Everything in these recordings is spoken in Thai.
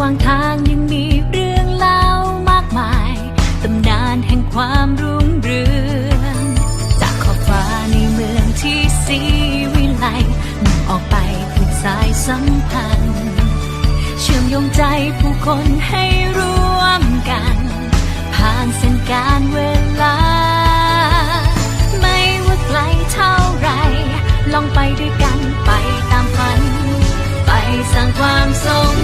ว่างทางยังมีเรื่องเล่ามากมาย ตำนานแห่งความรุ่งเรืองจากขอบฟ้าในเมืองที่สีวิไลมุ่งออกไปผูกสายสัมพันธ์ เชื่อมโยงใจผู้คนให้ร่วมกัน ผ่านเส้นการเวลา ไม่ว่าไกลเท่าไร ลองไปด้วยกันไปตามฝัน ไปสร้างความทรง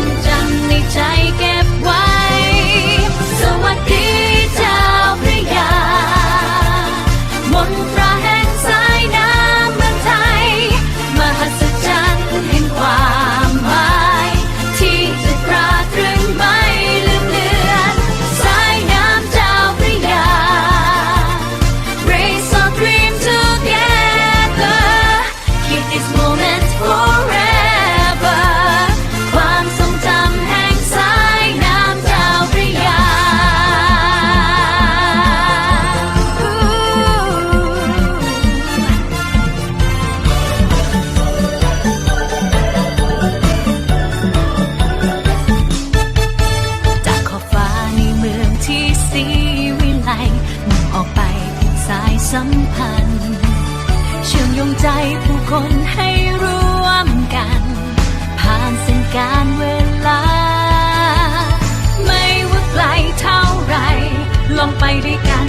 สีวิไลมองออกไปเป็สายสัมพันธ์ เชื่อมโยงใจผู้คนให้ร่วมกัน ผ่านเส้นการเวลา ไม่ว่าไกลเท่าไร ลองไปด้วยกัน